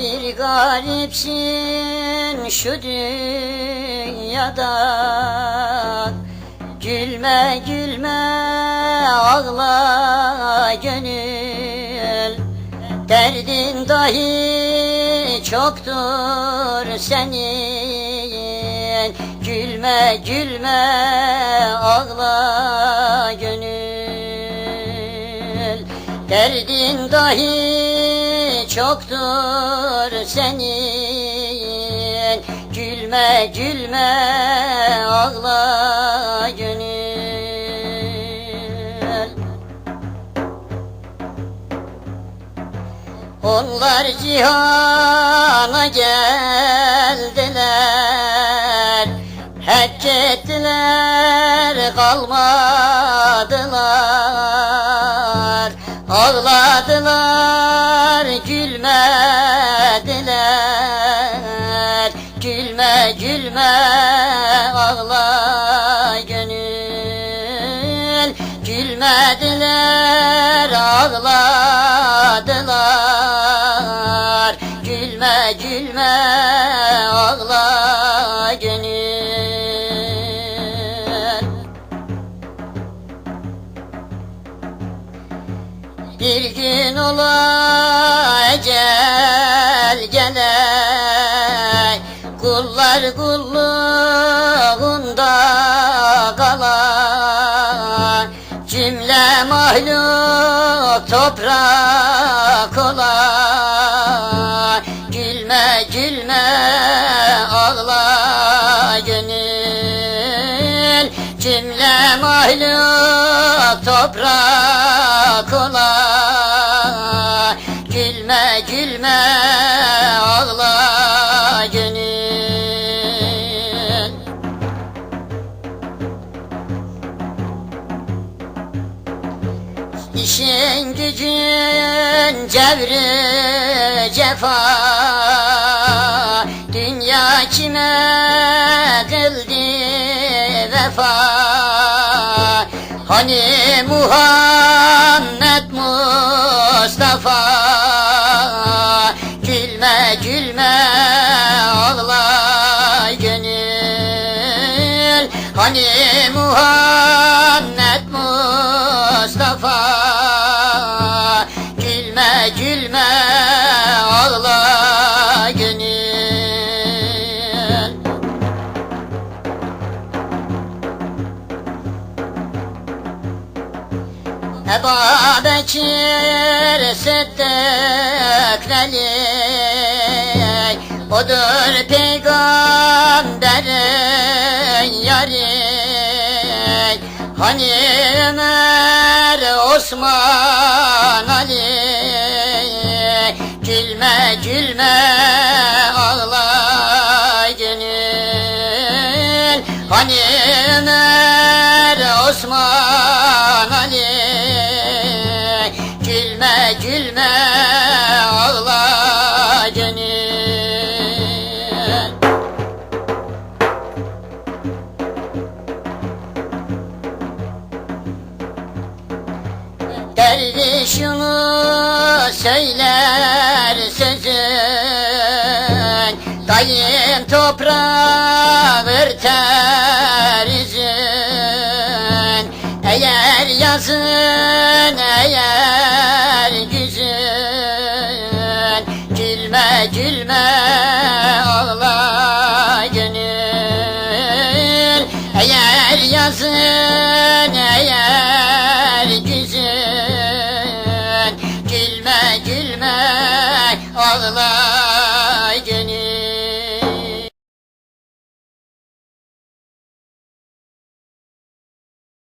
Bir garipsin şu dünyada. Gülme gülme ağla gönül. Derdin dahi çoktur senin. Gülme gülme ağla gönül. Derdin dahi çoktur senin. Gülme gülme ağla gönül. Onlar cihana geldiler. Hac ettiler kalmadılar. Ağladılar Gülme ağla gönül. Gülmediler ağladılar. Gülme gülme ağla gönül. Bir gün ola kulluğunda kala Cümle mahluk toprak ola Gülme gülme ağla gönül. Cümle mahluk toprak İşin gücün cevri cefa. Dünya kime kıldı vefa? Hani Muhammed Mustafa? Gülme gülme ağla gönül. Hani Muhammed Mustafa gülme ağla gönül Ebu Bekir Sıddık Veli Odur peygamberin yari. Hani Ömer Osman Ali Gülme gülme ağla gönül Hani Ömer Osman Ali. Gülme gülme söyler sözün Dayım toprağı örter üzün Eğer yazın eğer güzün. Gülme gülme ağla gönül. Eğer yazın eğer